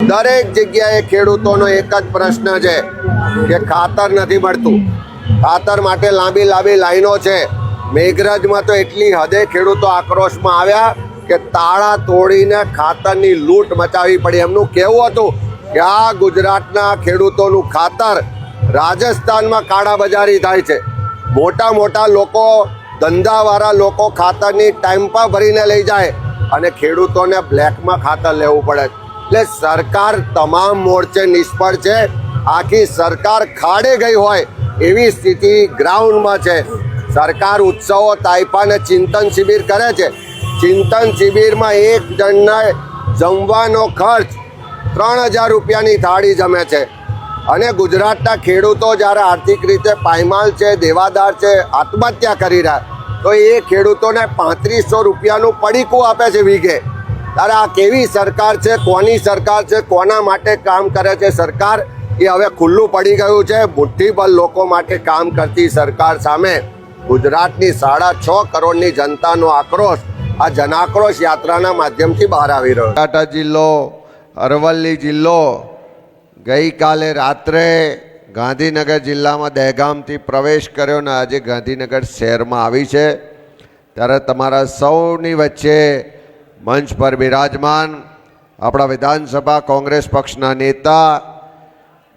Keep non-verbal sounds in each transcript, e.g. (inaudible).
દરેક જગ્યાએ ખેડૂતોનો એક જ પ્રશ્ન છે કે ખાતર નથી મળતું. ખાતર માટે લાંબી લાંબી લાઈનો છે. મેઘરજમાં તો એટલી હદે ખેડૂતો આક્રોશમાં આવ્યા કે તાળા તોડીને ખાતરની લૂંટ મચાવી પડી. એમનું કહેવું હતું કે આ ગુજરાતના ખેડૂતોનું ખાતર રાજસ્થાનમાં કાળાબજારી થાય છે. મોટા મોટા લોકો, ધંધાવાળા લોકો ખાતરની ટાઈમ પર ભરીને લઈ જાય અને ખેડૂતોને બ્લેકમાં ખાતર લેવું પડે. એટલે સરકાર તમામ મોરચે નિષ્ફળ છે. આખી સરકાર ખાડે ગઈ હોય એવી સ્થિતિ ગ્રાઉન્ડમાં છે. સરકાર ઉત્સવો તાઇફા અને ચિંતન શિબિર કરે છે. ચિંતન શિબિરમાં એક જણને જમવાનો ખર્ચ ત્રણ હજાર રૂપિયાની થાળી જમે છે. અને ગુજરાતના ખેડૂતો જ્યારે આર્થિક રીતે પાયમાલ છે, દેવાદાર છે, આત્મહત્યા કરી રહ્યા, તો એ ખેડૂતોને પાંત્રીસો રૂપિયાનું પડીકું આપે છે વીઘે. ત્યારે આ કેવી સરકાર છે, કોની સરકાર છે, કોના માટે કામ કરે છે સરકાર? એ હવે ખુલ્લું પડી ગયું છે. મુઠ્ઠીભર લોકો માટે કામ કરતી સરકાર સામે ગુજરાતની સાડા છ કરોડની જનતાનો આક્રોશ આ જનાક્રોશ યાત્રાના માધ્યમથી બહાર આવી રહ્યો. બનાસકાંઠા જિલ્લો, અરવલ્લી જિલ્લો, ગઈકાલે રાત્રે ગાંધીનગર જિલ્લામાં દહેગામથી પ્રવેશ કર્યો ને આજે ગાંધીનગર શહેરમાં આવી છે. ત્યારે તમારા સૌની વચ્ચે મંચ પર બિરાજમાન આપણા વિધાનસભા કોંગ્રેસ પક્ષના નેતા,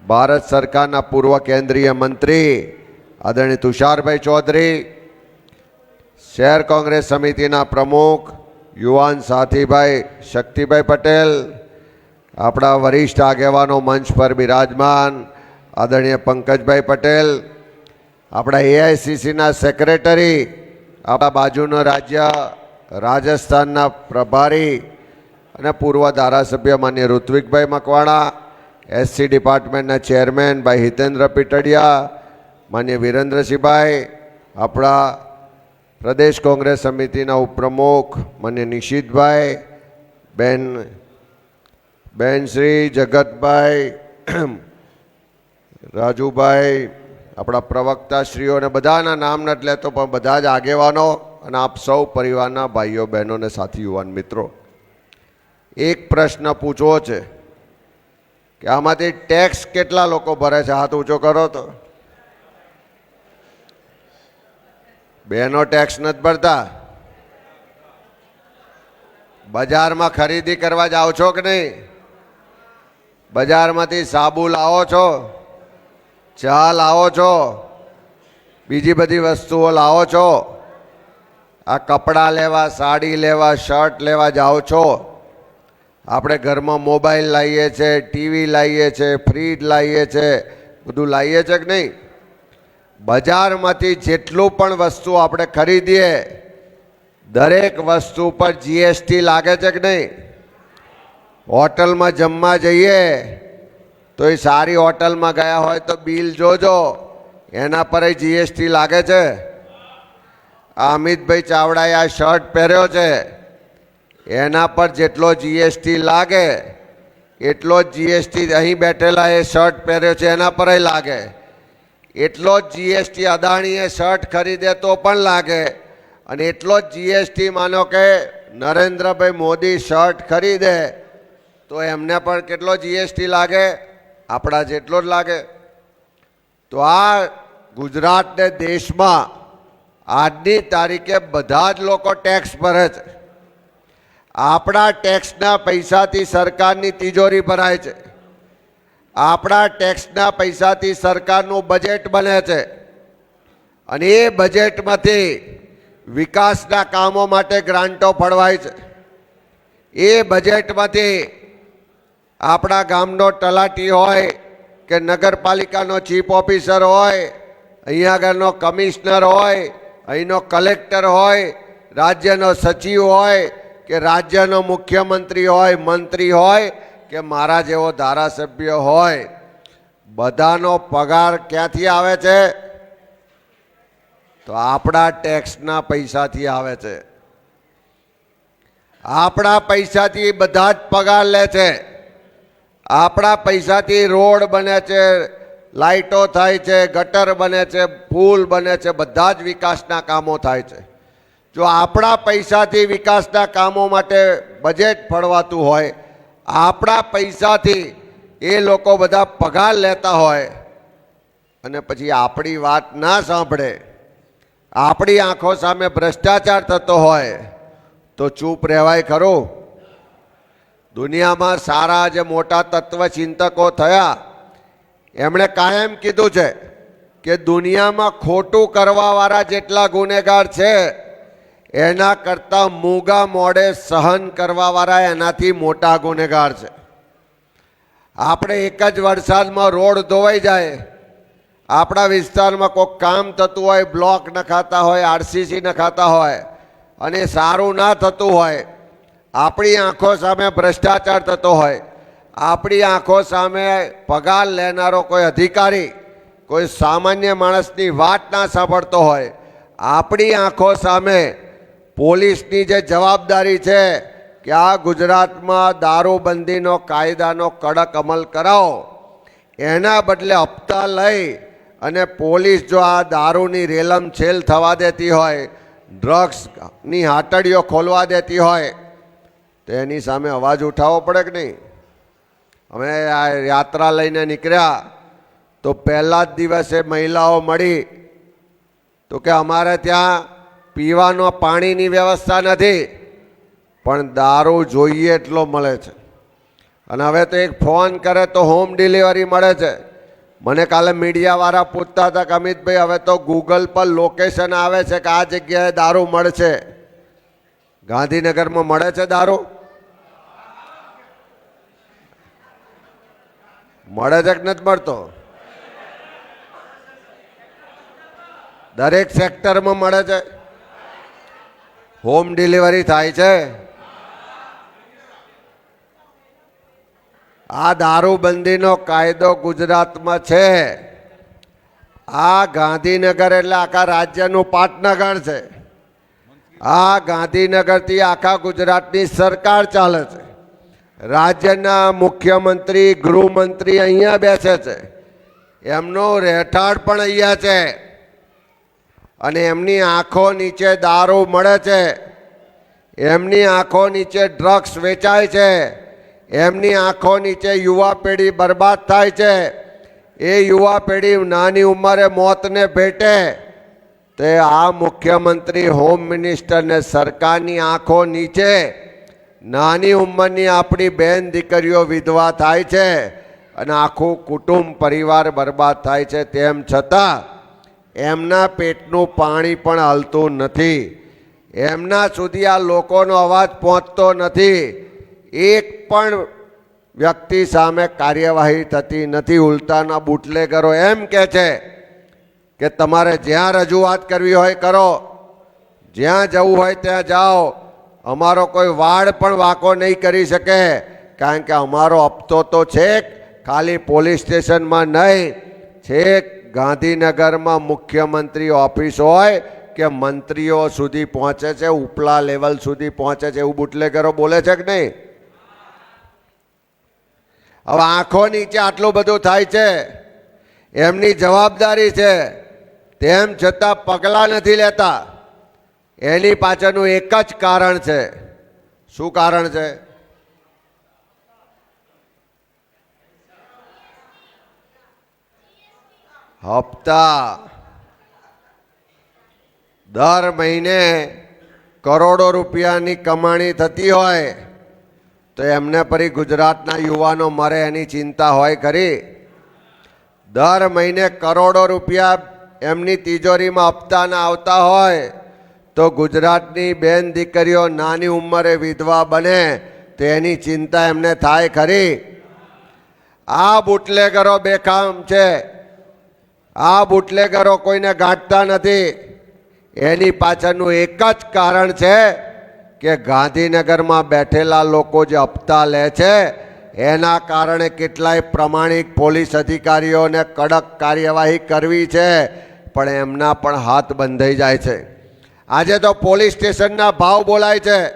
ભારત સરકારના પૂર્વ કેન્દ્રીય મંત્રી આદરણીય તુષારભાઈ ચૌધરી, શહેર કોંગ્રેસ સમિતિના પ્રમુખ યુવાન સાથીભાઈ શક્તિભાઈ પટેલ, આપણા વરિષ્ઠ આગેવાનો મંચ પર બિરાજમાન આદરણીય પંકજભાઈ પટેલ, આપણા એઆઈસીસીના સેક્રેટરી આપણા બાજુનો રાજ્ય રાજસ્થાનના પ્રભારી અને પૂર્વ ધારાસભ્ય માન્ય ઋત્વિકભાઈ મકવાણા એસસી ડિપાર્ટમેન્ટના ચેરમેન ભાઈ હિતેન્દ્ર પીટડિયા, માન્ય વિરેન્દ્રસિંહભાઈ, આપણા પ્રદેશ કોંગ્રેસ સમિતિના ઉપપ્રમુખ માન્ય નિશિતભાઈ, બેન બેન શ્રી જગતભાઈ, (clears throat) રાજુભાઈ, આપણા પ્રવક્તાશ્રીઓને બધાના નામ નથી લેતો, પણ બધા જ આગેવાનો અને આપ સૌ પરિવારના ભાઈઓ, બહેનો અને સાથી, યુવાન મિત્રો, એક પ્રશ્ન પૂછવો છે કે આમાંથી ટેક્સ કેટલા લોકો ભરે છે? હાથ ઊંચો કરો તો. બહેનો ટેક્સ નથી ભરતા. બજારમાં ખરીદી કરવા જાઓ છો કે નહીં? બજારમાંથી સાબુ લાવો છો? ચા લાવો છો? બીજી બધી વસ્તુઓ લાવો છો? આ કપડાં લેવા, સાડી લેવા, શર્ટ લેવા જાઓ છો? આપણે ઘરમાં મોબાઈલ લાવીએ છીએ ટીવી લાવીએ છીએ ફ્રીજ લાવીએ છીએ બધું લાવીએ છીએ કે નહીં? બજારમાંથી જેટલું પણ વસ્તુ આપણે ખરીદીએ, દરેક વસ્તુ પર જીએસટી લાગે છે કે નહીં? હોટલમાં જમવા જઈએ, તો એ સારી હોટલમાં ગયા હોય તો બિલ જોજો. એના પર જીએસટી લાગે છે. આ અમિતભાઈ ચાવડાએ આ શર્ટ પહેર્યો છે. એના પર જેટલો જીએસટી લાગે, એટલો જ જીએસટી અહીં બેઠેલા એ શર્ટ પહેર્યો છે, એના પર લાગે. એટલો જ જીએસટી અદાણીએ શર્ટ ખરીદે તો પણ લાગે. અને એટલો જ જીએસટી માનો કે નરેન્દ્રભાઈ મોદી શર્ટ ખરીદે, તો એમને પણ કેટલો જીએસટી લાગે? આપણા જેટલો જ લાગે. તો આ ગુજરાતને દેશમાં આજની તારીખે બધા જ લોકો ટેક્સ ભરે છે. આપણા ટેક્સના પૈસાથી સરકારની તિજોરી ભરાય છે. આપણા ટેક્સના પૈસાથી સરકારનું બજેટ બને છે. અને એ બજેટમાંથી વિકાસના કામો માટે ગ્રાન્ટો ફળવાય છે. એ બજેટમાંથી આપણા ગામનો તલાટી હોય કે નગરપાલિકાનો ચીફ ઓફિસર હોય, અહીંયા આગળનો કમિશનર હોય અહીંનો કલેક્ટર હોય, રાજ્યનો સચિવ હોય, કે રાજ્યનો મુખ્યમંત્રી હોય, મંત્રી હોય, કે મારા જેવો ધારાસભ્ય હોય, બધાનો પગાર ક્યાંથી આવે છે? તો આપણા ટેક્સના પૈસાથી આવે છે. આપણા પૈસાથી બધા જ પગાર લે છે. આપણા પૈસાથી રોડ બને છે લાઇટો થાય છે, ગટર બને છે, પુલ બને છે, બધા જ વિકાસના કામો થાય છે. જો આપણા પૈસાથી વિકાસના કામો માટે બજેટ ફળવાતું હોય, આપણા પૈસાથી એ લોકો બધા પગાર લેતા હોય, અને પછી આપણી વાત ના સાંભળે, આપણી આંખો સામે ભ્રષ્ટાચાર થતો હોય, તો ચૂપ રહેવાય ખરું. દુનિયામાં સારા જે મોટા તત્વચિંતકો થયા એમણે કાયમ કીધું છે કે દુનિયામાં ખોટું કરવાવાળા જેટલા ગુનેગાર છે, એના કરતાં મૂગા મોડે સહન કરવાવાળા એનાથી મોટા ગુનેગાર છે. આપણે એક જ વરસાદમાં રોડ ધોવાઈ જાય, આપણા વિસ્તારમાં કોઈક કામ થતું હોય, બ્લોક નખાતા હોય, આરસીસી નખાતા હોય, અને સારું ના થતું હોય, આપણી આંખો સામે ભ્રષ્ટાચાર થતો હોય આપણી આંખો સામે પગાર લેનારો કોઈ અધિકારી, કોઈ સામાન્ય માણસની વાત ના સાંભળતો હોય, આપણી આંખો સામે પોલીસની જે જવાબદારી છે કે આ ગુજરાતમાં દારૂબંધીનો કાયદાનો કડક અમલ કરાવો, એના બદલે હપ્તા લઈ અને પોલીસ જો આ દારૂની રેલમ છેલ થવા દેતી હોય ડ્રગ્સની હાટડીઓ ખોલવા દેતી હોય, તો એની સામે અવાજ ઉઠાવવો પડે કે નહીં? અમે આ યાત્રા લઈને નીકળ્યા તો પહેલા જ દિવસે મહિલાઓ મળી તો કે અમારે ત્યાં પીવાનો પાણીની વ્યવસ્થા નથી, પણ દારૂ જોઈએ એટલો મળે છે. અને હવે તો એક ફોન કરે તો હોમ ડિલિવરી મળે છે. મને કાલે મીડિયાવાળા પૂછતા હતા કે અમિતભાઈ, હવે તો ગૂગલ પર લોકેશન આવે છે કે આ જગ્યાએ દારૂ મળશે? ગાંધીનગરમાં મળે છે દારૂ? મળે છે કે નથી મળતો. દરેક સેક્ટરમાં મળે છે હોમ ડિલિવરી થાય છે. આ દારૂબંધીનો કાયદો ગુજરાતમાં છે. આ ગાંધીનગર એટલે આખા રાજ્યનું પાટનગર છે. આ ગાંધીનગરથી આખા ગુજરાતની સરકાર ચાલે છે. રાજ્યના મુખ્યમંત્રી, ગૃહમંત્રી અહીંયા બેસે છે. એમનો રહેઠાણ પણ અહીંયા છે. અને એમની આંખો નીચે દારૂ મળે છે. એમની આંખો નીચે ડ્રગ્સ વેચાય છે. એમની આંખો નીચે યુવા પેઢી બરબાદ થાય છે. એ યુવા પેઢી નાની ઉંમરે મોતને ભેટે. તે આ મુખ્યમંત્રી, હોમ મિનિસ્ટરને સરકારની આંખો નીચે નાની ઉંમરની આપણી બેન દીકરીઓ વિધવા થાય છે અને આખું કુટુંબ પરિવાર બરબાદ થાય છે, તેમ છતાં એમના પેટનું પાણી પણ હલતું નથી. એમના સુધી આ લોકોનો અવાજ પહોંચતો નથી. એક પણ વ્યક્તિ સામે કાર્યવાહી થતી નથી. ઉલટાના બુટલેગરો એમ કે છે કે તમારે જ્યાં રજૂઆત કરવી હોય કરો. જ્યાં જવું હોય ત્યાં જાઓ. અમારો કોઈ વાળ પણ વાંકો નહીં કરી શકે, કારણ કે અમારો હપ્તો તો છેક ખાલી પોલીસ સ્ટેશનમાં નહીં, છેક ગાંધીનગરમાં મુખ્યમંત્રી ઓફિસ હોય કે મંત્રીઓ સુધી પહોંચે છે, ઉપલા લેવલ સુધી પહોંચે છે, એવું બુટલેગરો બોલે છે કે નહીં? હવે આંખો નીચે આટલું બધું થાય છે, એમની જવાબદારી છે, તેમ છતાં પગલાં નથી લેતા. એની પાછળનું એક જ કારણ છે. શું કારણ છે? હપ્તા. દર મહિને કરોડો રૂપિયાની કમાણી થતી હોય, તો એમને પરી ગુજરાતના યુવાનો મરે એની ચિંતા હોય ખરી. દર મહિને કરોડો રૂપિયા એમની તિજોરીમાં હપ્તાના આવતા હોય તો ગુજરાતની બેન દીકરીઓ નાની ઉંમરે વિધવા બને તો એની ચિંતા એમને થાય ખરી. આ બુટલેગરો બેકામ છે. આ બુટલેગરો કોઈને ગાંઠતા નથી. એની પાછળનું એક જ કારણ છે કે ગાંધીનગરમાં બેઠેલા લોકો જે હપ્તા લે છે, એના કારણે કેટલાય પ્રમાણિક પોલીસ અધિકારીઓને કડક કાર્યવાહી કરવી છે, પણ એમના પણ હાથ બંધાઈ જાય છે. આજે તો પોલીસ સ્ટેશનના ભાવ બોલાય છે.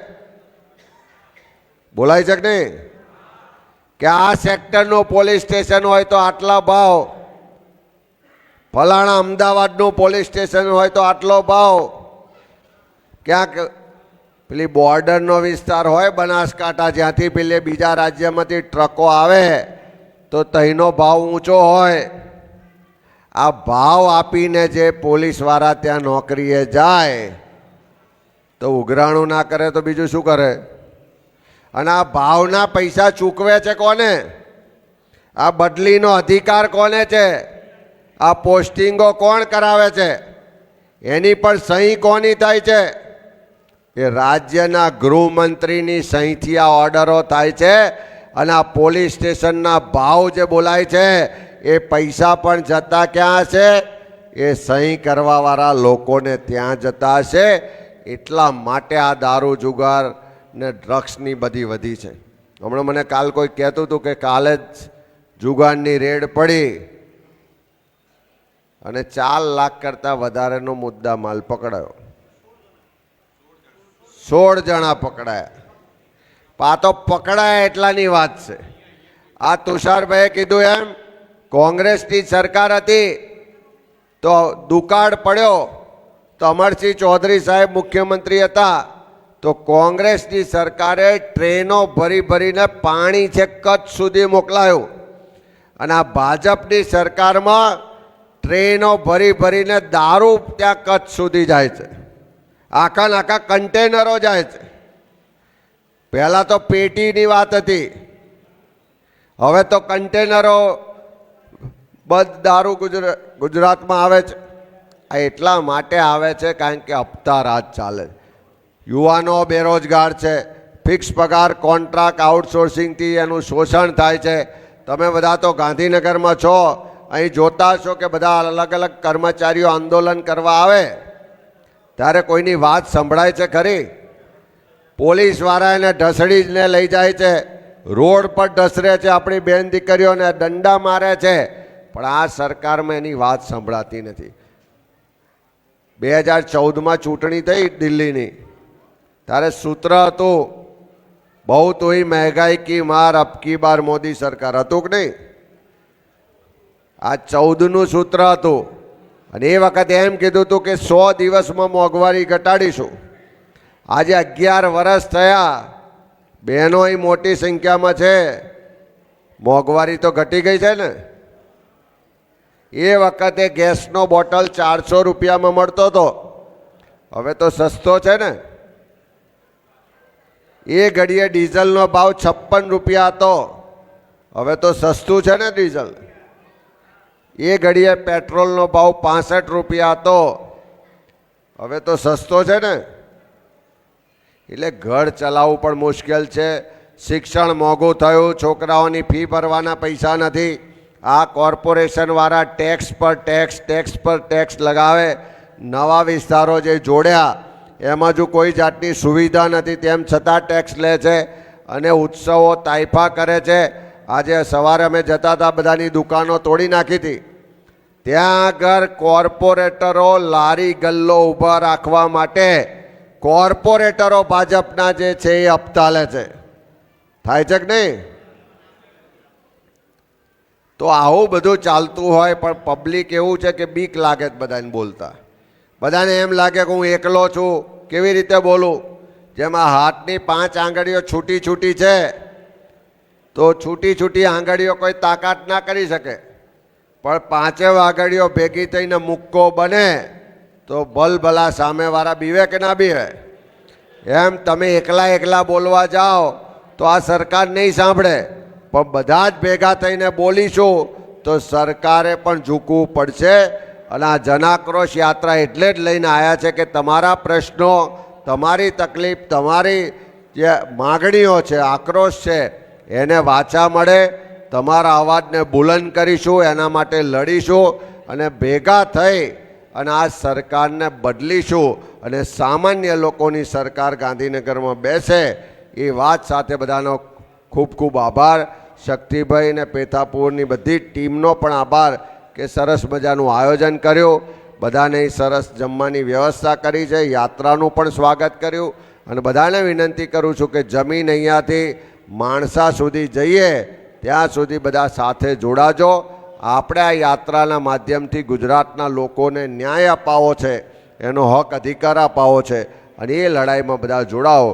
બોલાય છે કે નહીં? કે આ સેક્ટરનું પોલીસ સ્ટેશન હોય તો આટલા ભાવ. ફલાણા અમદાવાદનું પોલીસ સ્ટેશન હોય તો આટલો ભાવ. ક્યાંક પેલી બોર્ડરનો વિસ્તાર હોય બનાસકાંઠા, જ્યાંથી પેલે બીજા રાજ્યમાંથી ટ્રકો આવે, તો તહીનો ભાવ ઊંચો હોય. આ ભાવ આપીને જે પોલીસવાળા ત્યાં નોકરીએ જાય તો ઉઘરાણું ના કરે તો બીજું શું કરે? અને આ ભાવના પૈસા ચૂકવે છે કોને? આ બદલીનો અધિકાર કોને છે? આ પોસ્ટિંગો કોણ કરાવે છે? એની પણ સહી કોની થાય છે? એ રાજ્યના ગૃહમંત્રીની સહીથી આ ઓર્ડરો થાય છે અને આ પોલીસ સ્ટેશનના ભાવ જે બોલાય છે, એ પૈસા પણ જતા ક્યાં હશે? એ સહી કરવાવાળા લોકોને ત્યાં જતા હશે. એટલા માટે આ દારૂ, જુગાર ને ડ્રગ્સની બધી વધી છે. હમણાં મને કાલ કોઈ કહેતું હતું કે કાલે જ જુગારની રેડ પડી અને ચાર લાખ કરતાં વધારેનો મુદ્દા માલ પકડાયો. સોળ જણા પકડાયા. પા તો પકડાયા એટલાની વાત છે. આ તુષારભાઈએ કીધું એમ, કોંગ્રેસની સરકાર હતી તો દુકાળ પડ્યો. તો અમરસિંહ ચૌધરી સાહેબ મુખ્યમંત્રી હતા, તો કોંગ્રેસની સરકારે ટ્રેનો ભરી ભરીને પાણી છે કચ્છ સુધી મોકલાયું. અને આ ભાજપની સરકારમાં ટ્રેનો ભરી ભરીને દારૂ ત્યાં કચ્છ સુધી જાય છે. આખા નાખા કન્ટેનરો જાય છે. પહેલાં તો પેટીની વાત હતી. હવે તો કન્ટેનરો બધ દારૂ ગુજરાત ગુજરાતમાં આવે છે. આ એટલા માટે આવે છે કારણ કે હપ્તા રાજ ચાલે યુવાનો બેરોજગાર છે, ફિક્સ પગાર, કોન્ટ્રાક્ટ આઉટસોર્સિંગથી એનું શોષણ થાય છે. તમે બધા તો ગાંધીનગરમાં છો, અહીં જોતા છો કે બધા અલગ અલગ કર્મચારીઓ આંદોલન કરવા આવે. ત્યારે કોઈની વાત સંભળાય છે ખરી? પોલીસવાળા એને ઢસડીને લઈ જાય છે. રોડ પર ઢસરે છે આપણી બેન દીકરીઓને દંડા મારે છે. પણ આ સરકારમાં એની વાત સંભળાતી નથી. બે હજાર ચૌદમાં ચૂંટણી થઈ દિલ્હીની. ત્યારે સૂત્ર હતું, બહુ તોય મહેંગાઈ કી માર અબકી બાર મોદી સરકાર. હતું કે નહીં? આ ચૌદનું સૂત્ર હતું. અને એ વખતે એમ કીધું હતું કે સો દિવસમાં મોંઘવારી ઘટાડીશું. આજે અગિયાર વર્ષ થયા. બહેનો મોટી સંખ્યામાં છે. મોંઘવારી તો ઘટી ગઈ છે ને? એ વખતે ગેસનો બોટલ ચારસો રૂપિયામાં મળતો હતો. હવે તો સસ્તો છે ને? એ ઘડીએ ડીઝલનો ભાવ છપ્પન રૂપિયા હતો. હવે તો સસ્તું છે ને ડીઝલ? એ ઘડીએ પેટ્રોલનો ભાવ પાસઠ રૂપિયા હતો. હવે તો સસ્તો છે ને? એટલે ઘર ચલાવવું પણ મુશ્કેલ છે. શિક્ષણ મોંઘું થયું, છોકરાઓની ફી ભરવાના પૈસા નથી. આ કોર્પોરેશનવાળા ટેક્સ પર ટેક્સ ટેક્સ પર ટેક્સ લગાવે, નવા વિસ્તારો જે જોડ્યા, એમાં જો કોઈ જાતની સુવિધા નથી, તેમ છતાં ટેક્સ લે છે અને ઉત્સવો તાઇફા કરે છે. આજે સવારે અમે જતા હતા, બધાની દુકાનો તોડી નાખી હતી. ત્યાં આગળ કોર્પોરેટરો લારી ગલ્લો ઊભા રાખવા માટે કોર્પોરેટરો ભાજપના જે છે એ અપતાલે છે. થાય છે કે નહીં? તો આવું બધું ચાલતું હોય, પણ પબ્લિક એવું છે કે બીક લાગે જ બધાને બોલતા. બધાને એમ લાગે કે હું એકલો છું. કેવી રીતે બોલું? જેમાં હાથની પાંચ આંગળીઓ છૂટી છૂટી છે, તો છૂટી છૂટી આંગળીઓ કોઈ તાકાત ના કરી શકે. પણ પાંચે આંગળીઓ ભેગી થઈને મુક્કો બને, તો ભલભલા સામેવાળા બીવે કે ના બીવે? એમ તમે એકલા એકલા બોલવા જાઓ, તો આ સરકાર નહીં સાંભળે. પણ બધા જ ભેગા થઈને બોલીશું તો સરકારે પણ ઝૂકવું પડશે. અને આ જનાક્રોશ યાત્રા એટલે જ લઈને આવ્યા છે કે તમારા પ્રશ્નો, તમારી તકલીફ, તમારી જે માગણીઓ છે, આક્રોશ છે, એને વાચા મળે. તમારા અવાજને બુલંદ કરીશું, એના માટે લડીશું અને ભેગા થઈ અને આ સરકારને બદલીશું. અને સામાન્ય લોકોની સરકાર ગાંધીનગરમાં બેસે, એ વાત સાથે બધાનો ખૂબ ખૂબ આભાર. શક્તિભાઈ અને પેથાપુરની બધી ટીમનો પણ આભાર કે સરસ મજાનું આયોજન કર્યું. બધાને સરસ જમવાની વ્યવસ્થા કરી છે, યાત્રાનું પણ સ્વાગત કર્યું. અને બધાને વિનંતી કરું છું કે જમીન અહીંયાથી માણસા સુધી જઈએ, ત્યાં સુધી બધા સાથે જોડાજો. આપણે આ યાત્રાના માધ્યમથી ગુજરાતના લોકોને ન્યાય અપાવો છે, એનો હક અધિકાર અપાવો છે અને એ લડાઈમાં બધા જોડાઓ.